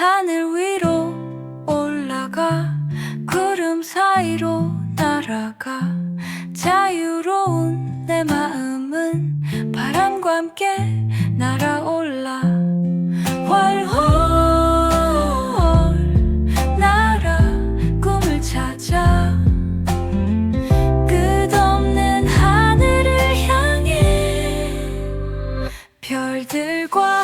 하늘 위로 올라가 구름 사이로 날아가. 자유로운 내 마음은 바람과 함께 날아올라. 활활 날아 꿈을 찾아. 끝없는 하늘을 향해 별들과